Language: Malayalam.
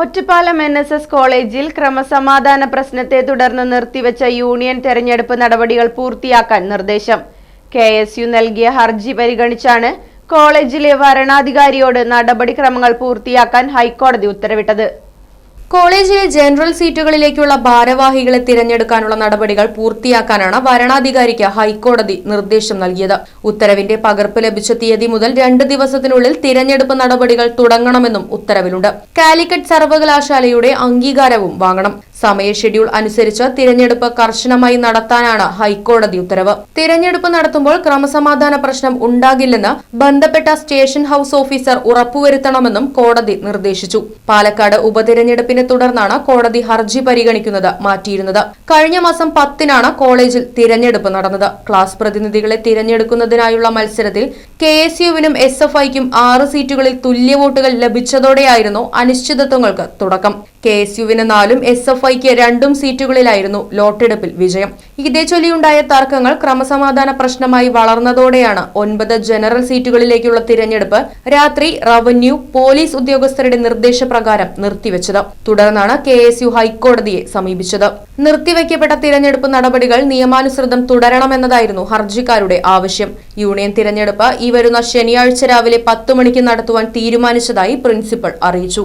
Ottapalam N S S കോളേജിൽ ക്രമസമാധാന പ്രശ്നത്തെ തുടർന്ന് നിർത്തിവെച്ച യൂണിയൻ തെരഞ്ഞെടുപ്പ് നടപടികൾ പൂർത്തിയാക്കാൻ നിർദ്ദേശം. കെ എസ് യു നൽകിയ ഹർജി പരിഗണിച്ചാണ് കോളേജിലെ വരണാധികാരിയോട് നടപടിക്രമങ്ങൾ പൂർത്തിയാക്കാൻ ഹൈക്കോടതി ഉത്തരവിട്ടത്. കോളേജിലെ ജനറൽ സീറ്റുകളിലേക്കുള്ള ഭാരവാഹികളെ തിരഞ്ഞെടുക്കാനുള്ള നടപടികൾ പൂർത്തിയാക്കാനാണ് വരണാധികാരിക്ക് ഹൈക്കോടതി നിർദ്ദേശം നൽകിയത്. ഉത്തരവിന്റെ പകർപ്പ് ലഭിച്ച തീയതി മുതൽ രണ്ട് ദിവസത്തിനുള്ളിൽ തിരഞ്ഞെടുപ്പ് നടപടികൾ തുടങ്ങണമെന്നും ഉത്തരവിലുണ്ട്. കാലിക്കറ്റ് സർവകലാശാലയുടെ അംഗീകാരവും വാങ്ങണം. സമയ ഷെഡ്യൂൾ അനുസരിച്ച് തിരഞ്ഞെടുപ്പ് കർശനമായി നടത്താനാണ് ഹൈക്കോടതി ഉത്തരവ്. തിരഞ്ഞെടുപ്പ് നടത്തുമ്പോൾ ക്രമസമാധാന പ്രശ്നം ഉണ്ടാകില്ലെന്ന് ബന്ധപ്പെട്ട സ്റ്റേഷൻ ഹൌസ് ഓഫീസർ ഉറപ്പുവരുത്തണമെന്നും കോടതി നിർദ്ദേശിച്ചു. പാലക്കാട് ഉപതിരഞ്ഞെടുപ്പിനെ തുടർന്നാണ് കോടതി ഹർജി പരിഗണിക്കുന്നത് മാറ്റിയിരുന്നത്. കഴിഞ്ഞ മാസം പത്തിനാണ് കോളേജിൽ തിരഞ്ഞെടുപ്പ് നടന്നത്. ക്ലാസ് പ്രതിനിധികളെ തിരഞ്ഞെടുക്കുന്നതിനായുള്ള മത്സരത്തിൽ കെ എസ് യുവിനും എസ് എഫ് ഐക്കും ആറ് സീറ്റുകളിൽ തുല്യ വോട്ടുകൾ ലഭിച്ചതോടെയായിരുന്നു അനിശ്ചിതത്വങ്ങൾക്ക് തുടക്കം. കെ എസ് യുവിന് നാലും എസ് എഫ് ഐക്ക് രണ്ടും സീറ്റുകളിലായിരുന്നു ലോട്ടെടുപ്പിൽ വിജയം. ഇതേ ചൊല്ലിയുണ്ടായ തർക്കങ്ങൾ ക്രമസമാധാന പ്രശ്നമായി വളർന്നതോടെയാണ് ഒൻപത് ജനറൽ സീറ്റുകളിലേക്കുള്ള തിരഞ്ഞെടുപ്പ് രാത്രി റവന്യൂ പോലീസ് ഉദ്യോഗസ്ഥരുടെ നിർദ്ദേശപ്രകാരം നിർത്തിവെച്ചത്. തുടർന്നാണ് കെ എസ് യു ഹൈക്കോടതിയെ സമീപിച്ചത്. നിർത്തിവെക്കപ്പെട്ട തിരഞ്ഞെടുപ്പ് നടപടികൾ നിയമാനുസൃതം തുടരണമെന്നതായിരുന്നു ഹർജിക്കാരുടെ ആവശ്യം. യൂണിയൻ തിരഞ്ഞെടുപ്പ് ഈ വരുന്ന ശനിയാഴ്ച രാവിലെ പത്ത് മണിക്ക് നടത്തുവാൻ തീരുമാനിച്ചതായി പ്രിൻസിപ്പൽ അറിയിച്ചു.